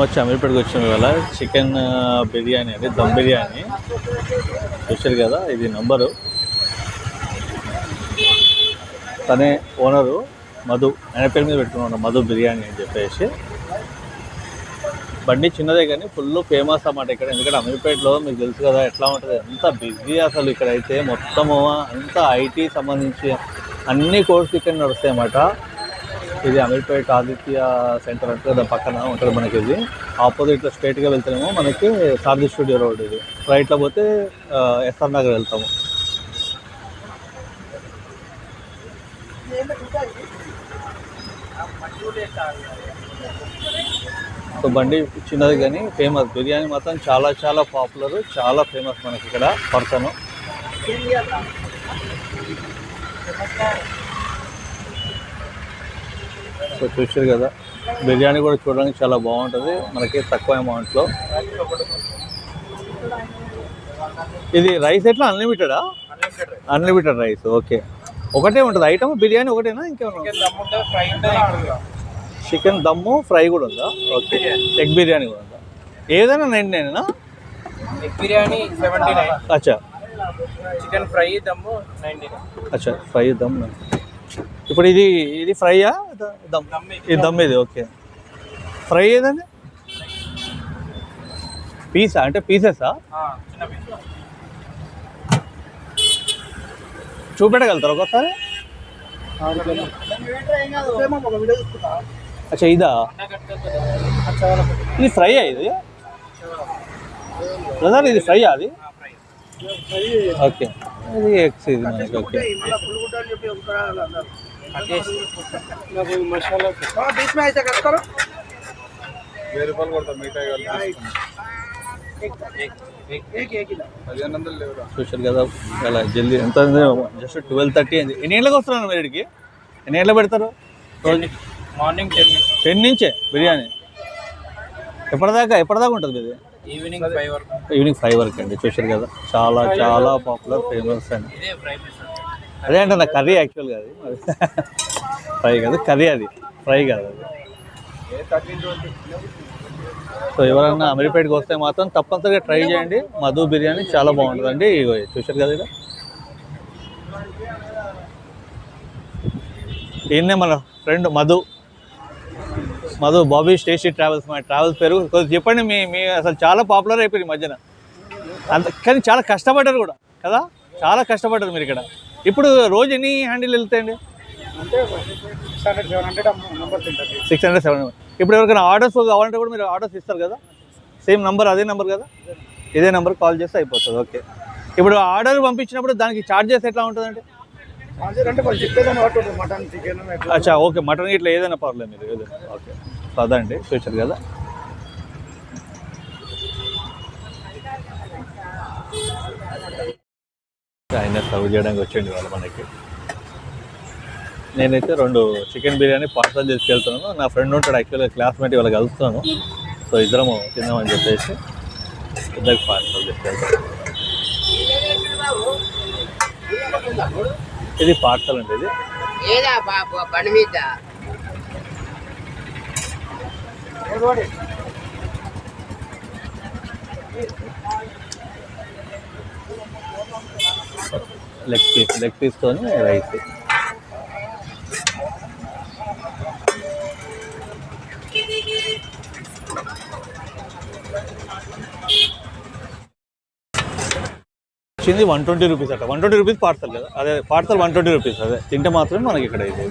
వచ్చి అమీర్పేటకి వచ్చిన ఇవాళ చికెన్ బిర్యానీ అది దమ్ బిర్యానీ. స్పెషల్ కదా ఇది నంబరు. తనే ఓనరు మధు ఆయన పేరు మీద పెట్టుకున్నాడు మధు బిర్యానీ అని చెప్పేసి. బండి చిన్నదే కానీ ఫుల్ ఫేమస్ అన్నమాట ఇక్కడ. ఎందుకంటే అమీర్పేటలో మీకు తెలుసు కదా ఎట్లా ఉంటుంది ఎంత బిజీ అసలు ఇక్కడైతే. మొత్తము అంతా ఐటీ సంబంధించి అన్ని కోర్స్ ఇక్కడ నడుస్తాయి అన్నమాట ఇది అమీర్పేట ఆదిత్య సెంటర్ అంటే దాని పక్కన ఉంటుంది మనకి ఇది. ఆపోజిట్లో స్ట్రైట్గా వెళ్తేనేమో మనకి సారథి స్టూడియో రోడ్ ఇది. రైట్లో పోతే ఎస్ఆర్ నగర్ వెళ్తాము. సో బండి చిన్నది కానీ ఫేమస్ బిర్యానీ మాత్రం చాలా చాలా పాపులర్ చాలా ఫేమస్ మనకి ఇక్కడ పర్సన్. సో చూసారు కదా బిర్యానీ కూడా చూడడానికి చాలా బాగుంటుంది మనకి తక్కువ అమౌంట్లో ఇది రైస్ ఎట్లా? అన్లిమిటెడా అన్లిమిటెడ్ రైస్ ఓకే ఒకటే ఉంటుంది ఐటమ్ బిర్యానీ ఒకటేనా? ఇంకేమన్నా చికెన్ దమ్ము ఫ్రై కూడా ఉందా? ఓకే ఎగ్ బిర్యానీ కూడా ఉందా? ఏదైనా నైన్ నైనా ఎగ్ బిర్యానీ సెవెంటీ నైన్ అచ్చా. Chicken fry dum ninety nine. అచ్చా ఫ్రై దమ్ ఇప్పుడు ఇది ఇది ఫ్రైయా దమ్? ఇది. దమ్ ఇది ఓకే. ఫ్రై ఏదండి? పీసా అంటే పీసెసా చూపెట్టగలుగుతారు ఒకసారి అచ్చా ఇదా? ఇది ఫ్రైయా ఇది? బ్రదర్ ఇది ఫ్రైయా అది? ఓకే. ఇది ఎగ్స్ ఇది మనకి ఓకే. చూశారు కదా ఇలా జల్దీ ఎంత జస్ట్ ట్వెల్వ్ థర్టీ అయింది. ఎన్ని గంటలకు వస్తున్నారు మీరు ఇక్కడికి? ఎన్ని గంటలకు పెడతారు? రోజు మార్నింగ్ టెన్ టెన్ నుంచే బిర్యానీ? ఎప్పటిదాకా ఎప్పటిదాకా ఉంటుంది ఇది ఈవినింగ్ ఫైవ్ వరకు. ఈవినింగ్ ఫైవ్ వరకు అండి. చూశారు కదా. చాలా చాలా పాపులర్ ఫేమస్ అండి. అదే అంటే నా కర్రీ యాక్చువల్గా అది. మరి ఫ్రై కాదు కర్రీ అది. ఫ్రై కాదు అది. సో ఎవరైనా అమీర్పేటకి వస్తే మాత్రం తప్పనిసరిగా ట్రై చేయండి. మధు బిర్యానీ చాలా బాగుంటుందండి. ఇగో చూశారు కదా ఇక్కడ ఈయన్నే మన ఫ్రెండ్ మధు. మధు బాబీ స్టేషీ ట్రావెల్స్ మా ట్రావెల్స్ పేరు. కొద్దిగా చెప్పండి మీ మీ అసలు చాలా పాపులర్ అయిపోయింది ఈ మధ్యన. అంత కానీ చాలా కష్టపడ్డారు కూడా కదా? చాలా కష్టపడ్డారు మీరు ఇక్కడ. ఇప్పుడు రోజు ఎన్ని హ్యాండిల్ వెళ్తాయండి? అంటే సిక్స్ హండ్రెడ్ సెవెన్ ఇప్పుడు ఎవరికైనా ఆర్డర్స్ కావాలంటే కూడా మీరు ఆర్డర్స్ ఇస్తారు కదా? సేమ్ నంబర్ అదే నెంబర్ కదా? ఇదే నెంబర్ కాల్ చేస్తే అయిపోతుంది ఓకే. ఇప్పుడు ఆర్డర్ పంపించినప్పుడు దానికి చార్జెస్ ఎట్లా ఉంటుందండి? అచ్చా ఓకే మటన్ ఇట్లా ఏదైనా పర్లేదు మీరు ఏదైనా. ఓకే. సో స్పెషల్ కదా. ఆయన సర్వ్ చేయడానికి వచ్చేయండి వాళ్ళు మనకి. నేనైతే రెండు చికెన్ బిర్యానీ పార్సల్ తీసుకెళ్తున్నాను. నా ఫ్రెండ్ ఉంటాడు యాక్చువల్గా క్లాస్మేట్ ఇవాళ కలుస్తాను. సో ఇద్దరము తిందామని చెప్పేసి ఇద్దరికి పార్సల్ తీసుకెళ్తాను. ఇది పార్సల్ అండి ఇది. ఏదా బాబు బండి మీద? లెగ్ పీస్ లెగ్ పీస్తోని రైస్ వచ్చింది వన్ ట్వంటీ రూపీస్ అట. వన్ ట్వంటీ రూపీస్ పార్సల్ కదా. అదే పార్సల్ వన్ ట్వంటీ రూపీస్. అదే తింటే మాత్రమే మనకి ఇక్కడ ఇది.